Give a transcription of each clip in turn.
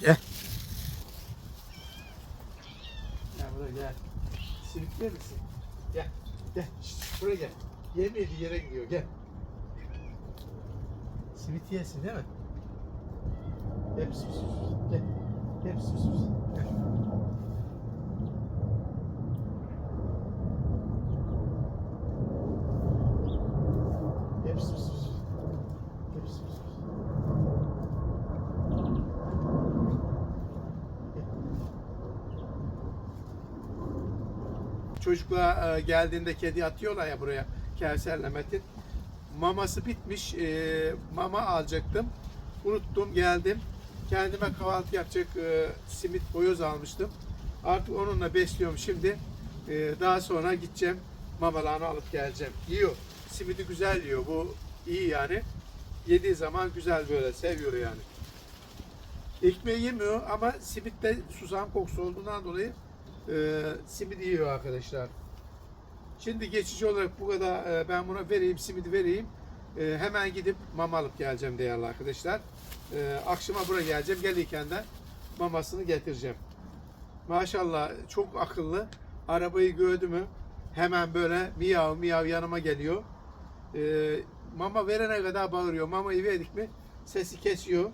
Gel. Gel buraya gel. Yer misin? Gel. Gel. Şşt, buraya gel. Yemediği yere gidiyor. Gel. Simit yesin değil mi? Gel pis pis. Gel. Gel pis. Gel. Gel Çocuklar e, geldiğinde kedi atıyorlar ya buraya Kevser'le Metin. Maması bitmiş. e, mama alacaktım. Unuttum geldim. Kendime kahvaltı yapacak e, simit boyoz almıştım. Artık onunla besliyorum şimdi. E, daha sonra gideceğim. Mamalarını alıp geleceğim. Yiyor. Simidi güzel yiyor. Bu iyi yani. Yediği zaman güzel böyle seviyor yani. Ekmeği yemiyor ama simitte susam kokusu olduğundan dolayı e, simit yiyor arkadaşlar. Şimdi geçici olarak bu kadar e, ben buna vereyim, simidi vereyim. E, hemen gidip mama alıp geleceğim değerli arkadaşlar. E, akşama buraya geleceğim. Gelirken de mamasını getireceğim. Maşallah çok akıllı. Arabayı gördü mü hemen böyle miyav miyav yanıma geliyor. Mama verene kadar bağırıyor. Mamayı verdik mi sesi kesiyor.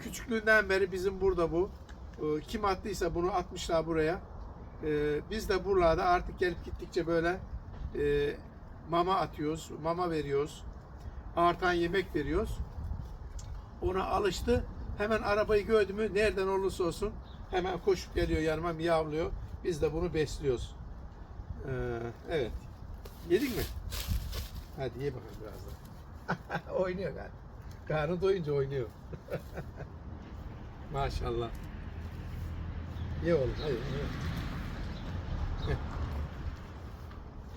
Küçüklüğünden beri bizim burada bu. Kim attıysa bunu atmışlar buraya. E, Biz de buralarda artık gelip gittikçe böyle e, mama atıyoruz, mama veriyoruz. Artan yemek veriyoruz. Ona alıştı. Hemen arabayı gördü mü nereden olursa olsun hemen koşup geliyor yanıma miyavlıyor. Biz de bunu besliyoruz. Ee, evet. Yedin mi? Hadi ye bakalım biraz daha. oynuyor galiba. Karnı doyunca oynuyor. Maşallah. Ye oğlum hadi. Ye, Ye.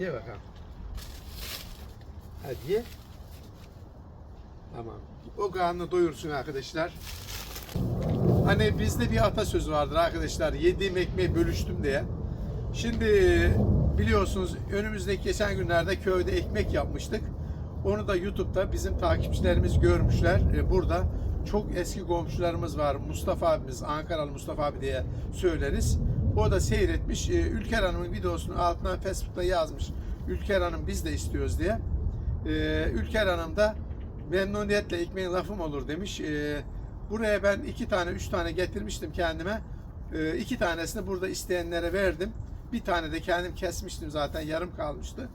Ye bakalım. Hadi ye. Tamam. O karnını doyursun arkadaşlar. Hani bizde bir atasözü vardır arkadaşlar. Yediğim ekmeği bölüştüm diye. Şimdi biliyorsunuz önümüzdeki geçen günlerde köyde ekmek yapmıştık. Onu da YouTube'da bizim takipçilerimiz görmüşler. Ee, Burada çok eski komşularımız var. Mustafa abimiz, Ankaralı Mustafa abi diye söyleriz. O da seyretmiş. Ee, Ülker Hanım'ın videosunu altına Facebook'ta yazmış. Ülker Hanım biz de istiyoruz diye. Ee, Ülker Hanım da memnuniyetle ekmeğin lafım olur demiş. Ee, buraya ben iki tane, üç tane getirmiştim kendime. Ee, iki tanesini burada isteyenlere verdim. Bir tane de kendim kesmiştim zaten yarım kalmıştı.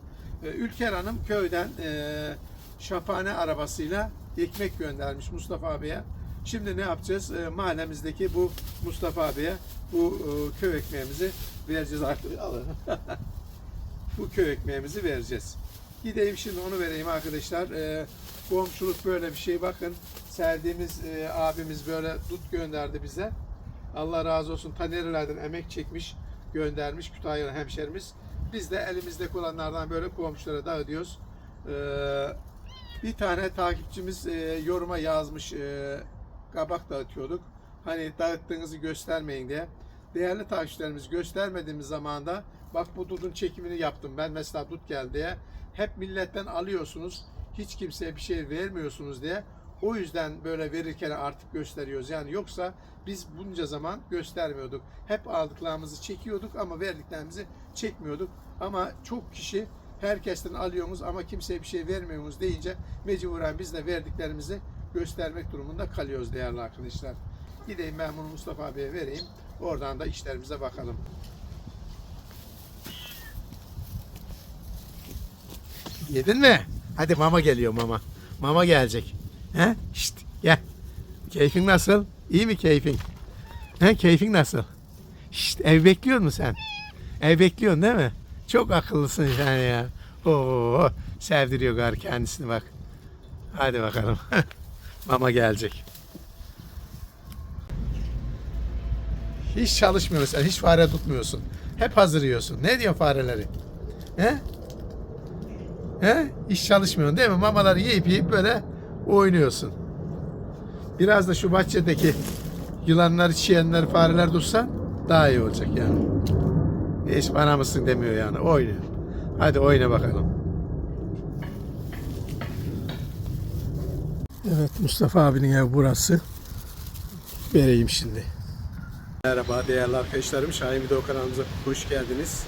Ee, Ülker Hanım köyden e, şapane arabasıyla ekmek göndermiş Mustafa abiye. Şimdi ne yapacağız? Ee, mahallemizdeki bu Mustafa abiye bu e, köy ekmeğimizi vereceğiz artık. Alın. bu köy ekmeğimizi vereceğiz. Gideyim şimdi onu vereyim arkadaşlar. Ee, komşuluk böyle bir şey. Bakın sevdiğimiz e, abimiz böyle dut gönderdi bize. Allah razı olsun. Tanerelerden emek çekmiş, göndermiş Kütahyalı hemşerimiz. Biz de elimizdeki olanlardan böyle komşulara dağıtıyoruz. Ee, bir tane takipçimiz e, yoruma yazmış e, kabak dağıtıyorduk. Hani dağıttığınızı göstermeyin diye. Değerli takipçilerimiz göstermediğimiz zaman da bak bu dudun çekimini yaptım ben mesela dut geldi diye. Hep milletten alıyorsunuz. Hiç kimseye bir şey vermiyorsunuz diye. O yüzden böyle verirken artık gösteriyoruz. Yani yoksa biz bunca zaman göstermiyorduk. Hep aldıklarımızı çekiyorduk ama verdiklerimizi çekmiyorduk. Ama çok kişi herkesten alıyoruz ama kimseye bir şey vermiyoruz deyince mecburen biz de verdiklerimizi göstermek durumunda kalıyoruz değerli arkadaşlar. Gideyim ben bunu Mustafa abiye vereyim. Oradan da işlerimize bakalım. Yedin mi? Hadi mama geliyor mama. Mama gelecek. He? Şşt gel. Keyfin nasıl? İyi mi keyfin? He keyfin nasıl? Şşt ev bekliyor musun sen? Ev bekliyorsun değil mi? Çok akıllısın sen ya. Oo, sevdiriyor gar kendisini bak. Hadi bakalım. mama gelecek. Hiç çalışmıyorsun sen. Hiç fare tutmuyorsun. Hep hazır yiyorsun. Ne diyor fareleri? He? He? Hiç çalışmıyorsun değil mi? Mamaları yiyip yiyip böyle oynuyorsun. Biraz da şu bahçedeki yılanlar, çiyenler, fareler dursan daha iyi olacak yani. Hiç bana mısın demiyor yani. Oynuyor. Hadi oyna bakalım. Evet Mustafa abinin evi burası. vereyim şimdi. Merhaba değerli arkadaşlarım. Şahin Video kanalımıza hoş geldiniz.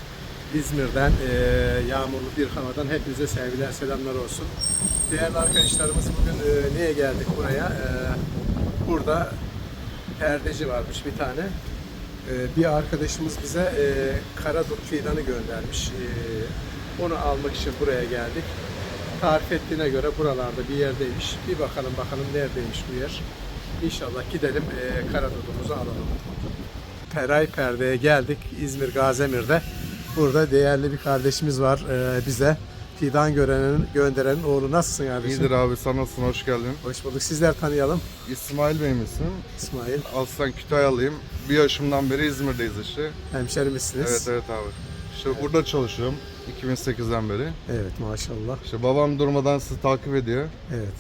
İzmir'den eee, yağmurlu bir havadan hepinize sevgiler, selamlar olsun. Değerli arkadaşlarımız bugün eee, niye geldik buraya? Eee, burada perdeci varmış bir tane. Eee, bir arkadaşımız bize eee karadut fidanı göndermiş. Eee, onu almak için buraya geldik. Tarif ettiğine göre buralarda bir yerdeymiş. Bir bakalım bakalım neredeymiş bu yer. İnşallah gidelim eee karadutumuzu alalım. Peray Perde'ye geldik İzmir Gazemir'de. Burada değerli bir kardeşimiz var eee, bize. Fidan görenin, gönderenin oğlu nasılsın kardeşim? İyidir abi sen nasılsın hoş geldin. Hoş bulduk. Sizler tanıyalım. İsmail Bey misin? İsmail, Aslan Kütahyalıyım. Bir yaşımdan beri İzmir'deyiz işte. hemşerimizsiniz. Evet evet abi. İşte burada çalışıyorum 2008'den beri. Evet, maşallah. İşte babam durmadan sizi takip ediyor. Evet.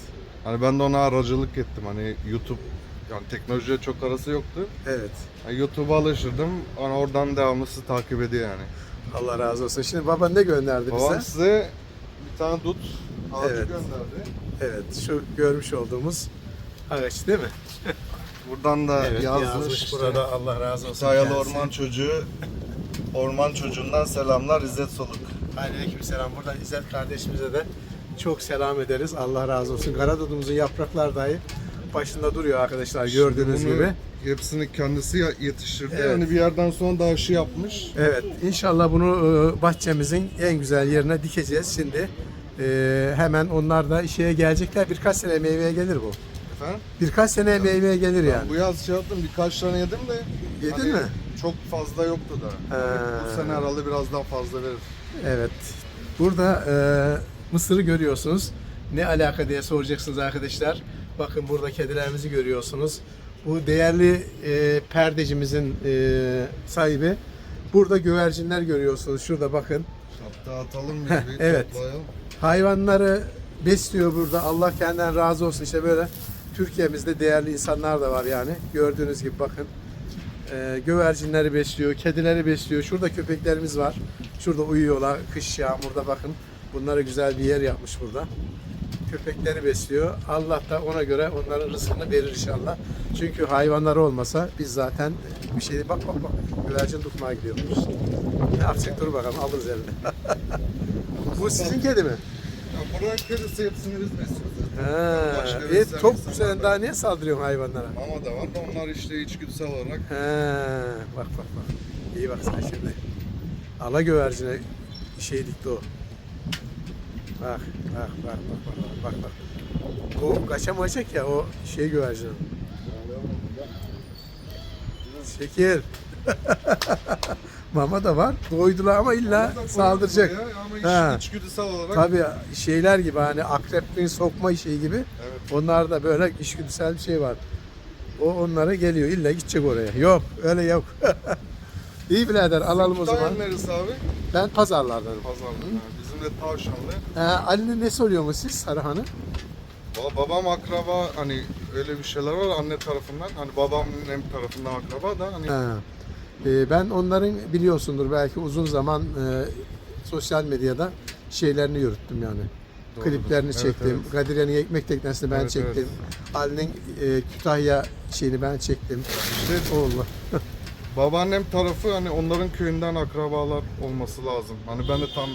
Hani ben de ona aracılık ettim. Hani YouTube yani teknolojiye çok arası yoktu. Evet. Yani YouTube'a alışırdım. Hani oradan devamlı sizi takip ediyor yani. Allah razı olsun. Şimdi baba ne gönderdi Babam bize? size bir tane dut ağacı Evet. gönderdi. Evet, şu görmüş olduğumuz ağaç değil mi? Buradan da Evet, yazmış. işte. burada. Allah razı olsun. Kendisi. Orman Çocuğu, Orman Çocuğundan selamlar İzzet Soluk. Aleyküm selam. Buradan İzzet kardeşimize de çok selam ederiz. Allah razı olsun. Karadudumuzun yapraklar dahi başında duruyor arkadaşlar gördüğünüz Bunu gibi. Hepsini kendisi yetiştirdi. Evet. Yani bir yerden sonra daha aşı yapmış. Evet. İnşallah bunu e, bahçemizin en güzel yerine dikeceğiz şimdi. E, hemen onlar da işe gelecekler. Birkaç sene meyveye gelir bu. Efendim? Birkaç sene meyveye gelir Ben yani. bu yaz şey yaptım birkaç tane yedim de. Yedin hani mi? Çok fazla yoktu da. Ha. Bu sene herhalde biraz daha fazla verir. Evet. Burada e, mısırı görüyorsunuz. Ne alaka diye soracaksınız arkadaşlar. Bakın burada kedilerimizi görüyorsunuz. Bu değerli e, perdecimizin e, sahibi. Burada güvercinler görüyorsunuz. Şurada bakın. Hatta atalım bir, bir evet. toplayalım. Hayvanları besliyor burada. Allah kendinden razı olsun. İşte böyle Türkiye'mizde değerli insanlar da var yani. Gördüğünüz gibi bakın. Ee, güvercinleri besliyor, kedileri besliyor. Şurada köpeklerimiz var. Şurada uyuyorlar. Kış yağmurda bakın. Bunlara güzel bir yer yapmış burada. Köpekleri besliyor. Allah da ona göre onların rızkını verir inşallah. Çünkü hayvanları olmasa biz zaten bir şey bak bak bak güvercin tutmaya gidiyoruz. Ne yapacak dur bakalım alırız eline. Bu sizin kedi mi? Buranın kedisi hepsini biz besliyoruz. Ha, Başka e, sen var. daha niye saldırıyorsun hayvanlara? Mama da var da onlar işte içgüdüsel olarak. Ha, bak bak bak. İyi bak sen şimdi. Ala güvercine şey dikti o. Bak bak bak bak bak bak bak. O kaçamayacak ya o şey güvercin. Şekil. Mama da var. Doydular ama illa saldıracak. oraya Ha. Ama iç, içgüdüsel olarak. Tabii şeyler gibi hani akreplin sokma şeyi gibi. Evet. Onlarda böyle işgüdüsel bir şey var. O onlara geliyor. İlla gidecek oraya. Yok öyle yok. İyi birader alalım o zaman. Neresi abi? Ben pazarlardanım. Pazarlı. Ha, Bizim de tavşanlı. Ha, Ali'nin ne soruyorsunuz siz Sarıhan'ı? Ba- Babam akraba hani öyle bir şeyler var anne tarafından. Hani babamın hem tarafından akraba da hani Ha. Ee, ben onların biliyorsundur belki uzun zaman e, sosyal medyada şeylerini yürüttüm yani. Doğrudur. Kliplerini Evet, çektim. evet. Kadir'in ekmek teknesini ben Evet, çektim. Ali'nin e, Kütahya şeyini ben çektim. İşte Oğlu. babaannem tarafı hani onların köyünden akrabalar olması lazım. Hani ben de tam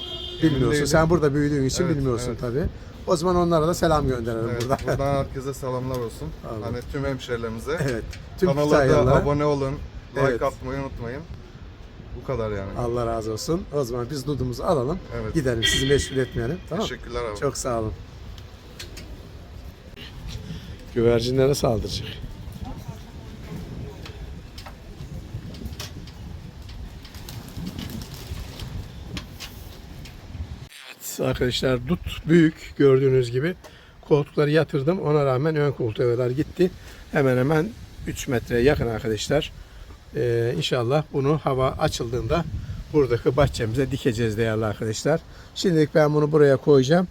Bilmiyorsun. değilim. Sen burada büyüdüğün için Evet, bilmiyorsun evet. tabii. O zaman onlara da selam gönderelim Evet, burada. buradan herkese selamlar olsun. Hani tüm hemşerilerimize. evet. Tüm Kanala da abone olun. Like Evet. atmayı unutmayın. Bu kadar yani. Allah razı olsun. O zaman biz dudumuzu alalım. Evet. Gidelim. Sizi meşgul etmeyelim. Tamam. Teşekkürler abi. Çok sağ olun. Güvercinlere saldıracak. Evet arkadaşlar dut büyük gördüğünüz gibi. Koltukları yatırdım. Ona rağmen ön koltuğa kadar gitti. Hemen hemen 3 metreye yakın arkadaşlar. Ee, inşallah bunu hava açıldığında buradaki bahçemize dikeceğiz değerli arkadaşlar. Şimdilik ben bunu buraya koyacağım.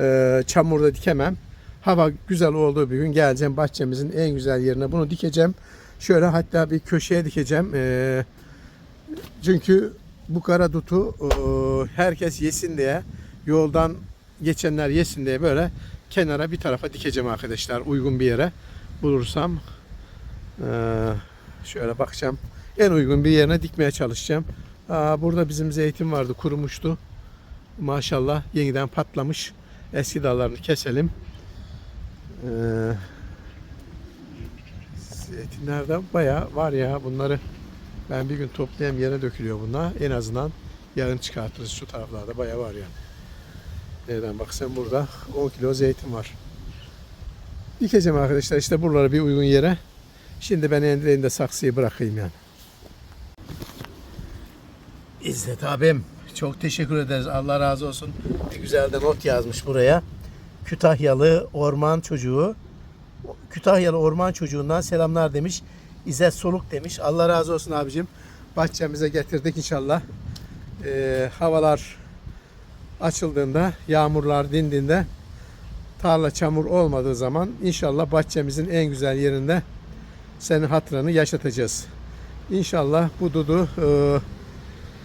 Ee, çamurda dikemem. Hava güzel olduğu bir gün geleceğim bahçemizin en güzel yerine bunu dikeceğim. Şöyle hatta bir köşeye dikeceğim. Ee, çünkü bu kara dutu e, herkes yesin diye yoldan geçenler yesin diye böyle kenara bir tarafa dikeceğim arkadaşlar uygun bir yere bulursam. Ee, şöyle bakacağım. En uygun bir yerine dikmeye çalışacağım. Aa, burada bizim zeytin vardı kurumuştu. Maşallah yeniden patlamış. Eski dallarını keselim. Ee, zeytinlerden bayağı var ya bunları ben bir gün toplayayım yere dökülüyor bunlar. En azından yarın çıkartırız şu taraflarda bayağı var yani. Nereden baksan burada 10 kilo zeytin var. Dikeceğim arkadaşlar işte buralara bir uygun yere. Şimdi ben elinde saksıyı bırakayım yani. İzzet abim çok teşekkür ederiz. Allah razı olsun. Güzel de not yazmış buraya. Kütahyalı orman çocuğu. Kütahyalı orman çocuğundan selamlar demiş. İzzet Soluk demiş. Allah razı olsun abicim. Bahçemize getirdik inşallah. Ee, havalar açıldığında, yağmurlar dindiğinde tarla çamur olmadığı zaman inşallah bahçemizin en güzel yerinde senin hatırını yaşatacağız. İnşallah bu dudu e,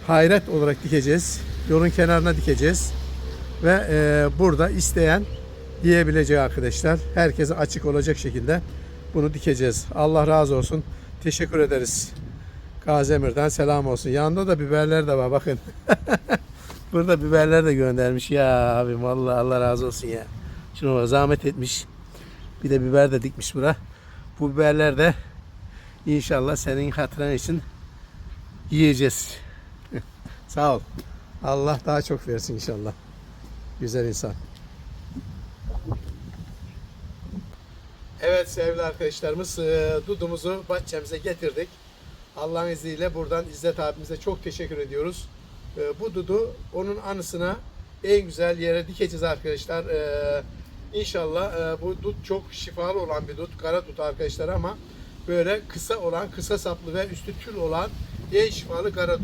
hayret olarak dikeceğiz. Yolun kenarına dikeceğiz. Ve e, burada isteyen yiyebileceği arkadaşlar. Herkese açık olacak şekilde bunu dikeceğiz. Allah razı olsun. Teşekkür ederiz. Gazemir'den selam olsun. Yanında da biberler de var bakın. Burada biberler de göndermiş. Ya abim vallahi Allah razı olsun ya. Şuna bak, zahmet etmiş. Bir de biber de dikmiş bura. Bu biberler de inşallah senin hatırın için yiyeceğiz. Sağ ol. Allah daha çok versin inşallah. Güzel insan. Evet sevgili arkadaşlarımız e, dudumuzu bahçemize getirdik. Allah'ın izniyle buradan İzzet abimize çok teşekkür ediyoruz. E, Bu dudu onun anısına en güzel yere dikeceğiz arkadaşlar. E, İnşallah bu dut çok şifalı olan bir dut. Kara dut arkadaşlar ama böyle kısa olan, kısa saplı ve üstü tül olan en şifalı kara.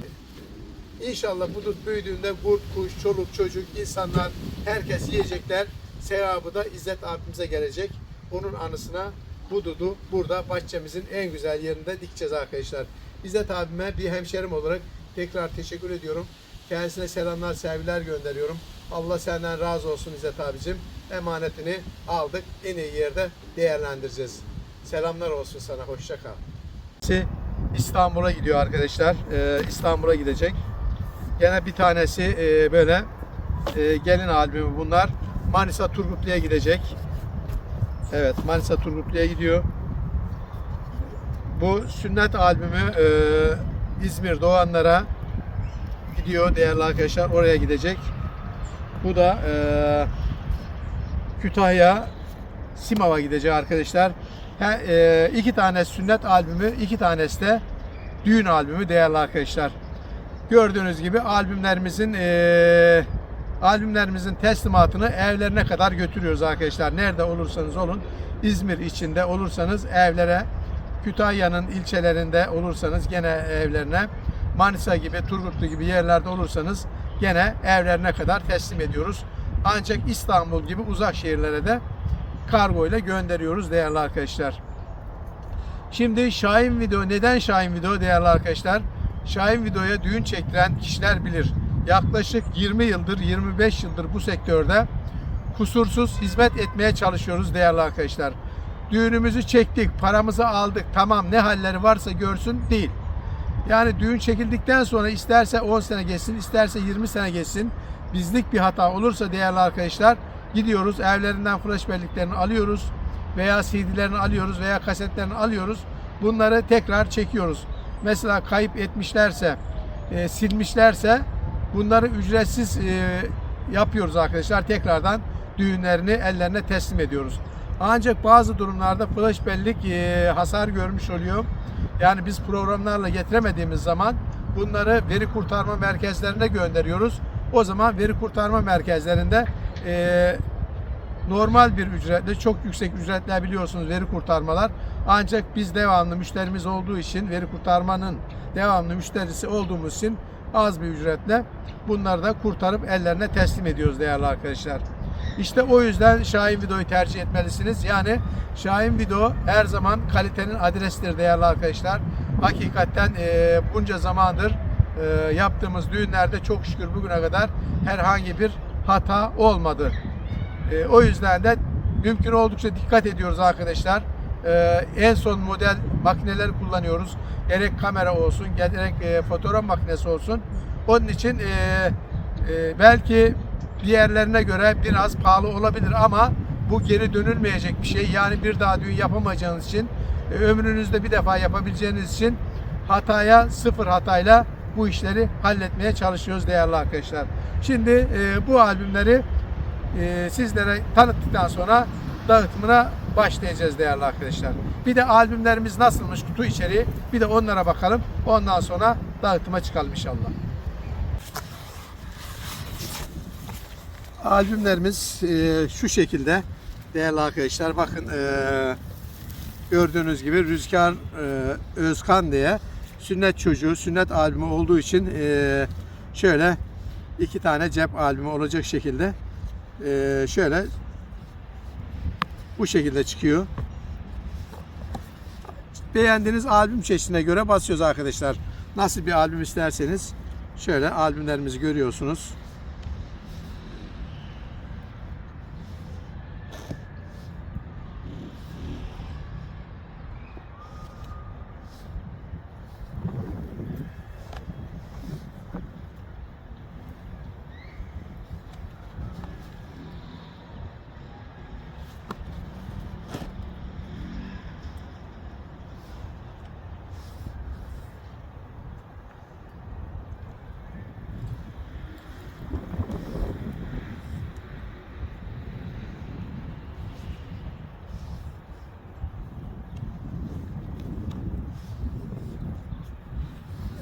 İnşallah bu dut büyüdüğünde kurt, kuş, çoluk, çocuk, insanlar herkes yiyecekler. Sevabı da İzzet abimize gelecek. Onun anısına bu dudu burada bahçemizin en güzel yerinde dikeceğiz arkadaşlar. İzzet abime bir hemşerim olarak tekrar teşekkür ediyorum. Kendisine selamlar, sevgiler gönderiyorum. Allah senden razı olsun İzzet abicim. Emanetini aldık. En iyi yerde değerlendireceğiz. Selamlar olsun sana. Hoşça kal. İstanbul'a gidiyor arkadaşlar. Ee, İstanbul'a gidecek. Gene bir tanesi e, böyle e, gelin albümü bunlar. Manisa Turgutlu'ya gidecek. Evet Manisa Turgutlu'ya gidiyor. Bu sünnet albümü e, İzmir Doğanlara gidiyor değerli arkadaşlar. Oraya gidecek. Bu da e, Kütahya Simav'a gidecek arkadaşlar. He, e, iki tane sünnet albümü, iki tanesi de düğün albümü değerli arkadaşlar. Gördüğünüz gibi albümlerimizin e, albümlerimizin teslimatını evlerine kadar götürüyoruz arkadaşlar. Nerede olursanız olun, İzmir içinde olursanız evlere, Kütahya'nın ilçelerinde olursanız gene evlerine, Manisa gibi, Turgutlu gibi yerlerde olursanız gene evlerine kadar teslim ediyoruz. Ancak İstanbul gibi uzak şehirlere de kargo ile gönderiyoruz değerli arkadaşlar. Şimdi Şahin Video neden Şahin Video değerli arkadaşlar? Şahin Video'ya düğün çektiren kişiler bilir. Yaklaşık 20 yıldır, 25 yıldır bu sektörde kusursuz hizmet etmeye çalışıyoruz değerli arkadaşlar. Düğünümüzü çektik, paramızı aldık. Tamam ne halleri varsa görsün değil. Yani düğün çekildikten sonra isterse 10 sene geçsin, isterse 20 sene geçsin. Bizlik bir hata olursa değerli arkadaşlar gidiyoruz evlerinden flash belleklerini alıyoruz veya CD'lerini alıyoruz veya kasetlerini alıyoruz. Bunları tekrar çekiyoruz. Mesela kayıp etmişlerse, e, silmişlerse bunları ücretsiz e, yapıyoruz arkadaşlar. Tekrardan düğünlerini ellerine teslim ediyoruz. Ancak bazı durumlarda flash bellek e, hasar görmüş oluyor. Yani biz programlarla getiremediğimiz zaman bunları veri kurtarma merkezlerine gönderiyoruz. O zaman veri kurtarma merkezlerinde e, normal bir ücretle çok yüksek ücretler biliyorsunuz veri kurtarmalar. Ancak biz devamlı müşterimiz olduğu için veri kurtarmanın devamlı müşterisi olduğumuz için az bir ücretle bunları da kurtarıp ellerine teslim ediyoruz değerli arkadaşlar. İşte o yüzden Şahin Video'yu tercih etmelisiniz. Yani Şahin Video her zaman kalitenin adresidir değerli arkadaşlar. Hakikaten e, bunca zamandır e, yaptığımız düğünlerde çok şükür bugüne kadar herhangi bir hata olmadı. E, o yüzden de mümkün oldukça dikkat ediyoruz arkadaşlar. e, en son model makineleri kullanıyoruz. Gerek kamera olsun, gerek e, fotoğraf makinesi olsun. Onun için e, e, belki diğerlerine göre biraz pahalı olabilir ama bu geri dönülmeyecek bir şey. Yani bir daha düğün yapamayacağınız için, e, ömrünüzde bir defa yapabileceğiniz için hataya sıfır hatayla bu işleri halletmeye çalışıyoruz değerli arkadaşlar. Şimdi e, bu albümleri e, sizlere tanıttıktan sonra dağıtımına başlayacağız değerli arkadaşlar. Bir de albümlerimiz nasılmış kutu içeriği bir de onlara bakalım. Ondan sonra dağıtıma çıkalım inşallah. Albümlerimiz e, şu şekilde değerli arkadaşlar. Bakın e, gördüğünüz gibi Rüzgar e, Özkan diye sünnet çocuğu, sünnet albümü olduğu için e, şöyle iki tane cep albümü olacak şekilde e, şöyle bu şekilde çıkıyor. Beğendiğiniz albüm çeşidine göre basıyoruz arkadaşlar. Nasıl bir albüm isterseniz şöyle albümlerimizi görüyorsunuz.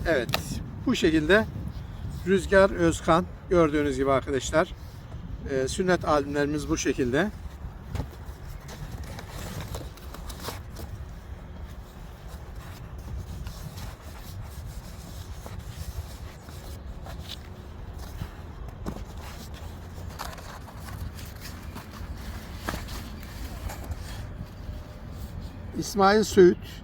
Evet. Bu şekilde Rüzgar Özkan gördüğünüz gibi arkadaşlar. e, sünnet albümlerimiz bu şekilde. İsmail Söğüt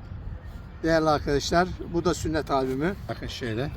Değerli arkadaşlar, bu da sünnet albümü. Bakın şöyle.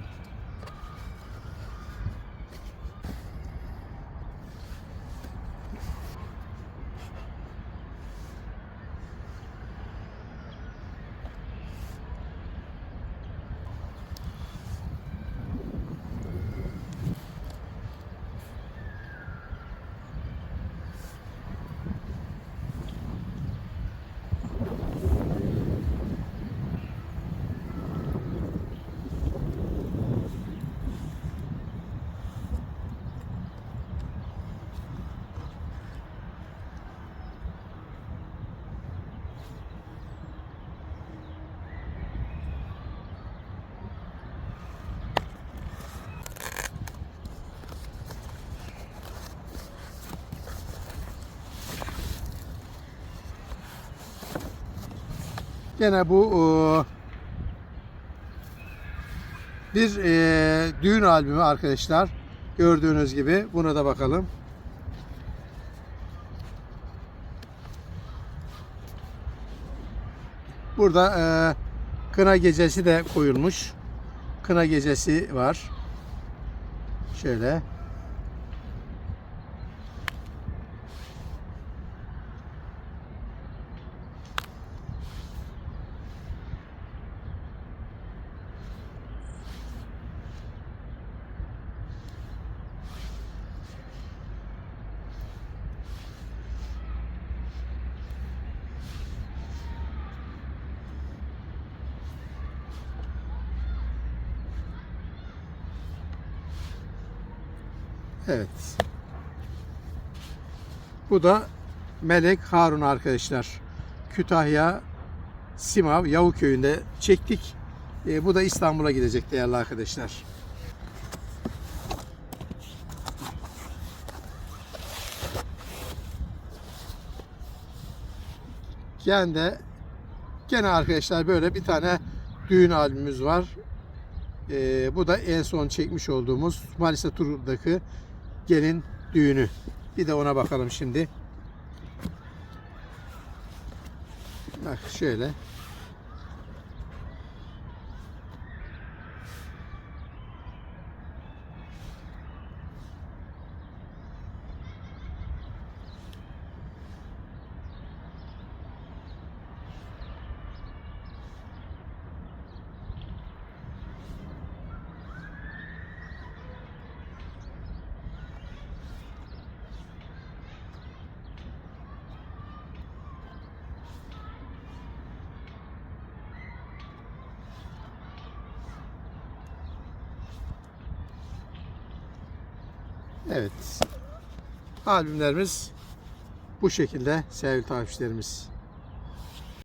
Gene bu e, bir e, düğün albümü arkadaşlar. Gördüğünüz gibi. Buna da bakalım. Burada e, kına gecesi de koyulmuş. Kına gecesi var. Şöyle. Evet. Bu da Melek Harun arkadaşlar. Kütahya Simav Yavuköy'ünde çektik. E, bu da İstanbul'a gidecek değerli arkadaşlar. Gene de gene arkadaşlar böyle bir tane düğün albümümüz var. Ee, bu da en son çekmiş olduğumuz Manisa turundaki gelin düğünü. Bir de ona bakalım şimdi. Bak şöyle. Evet. Albümlerimiz bu şekilde sevgili takipçilerimiz.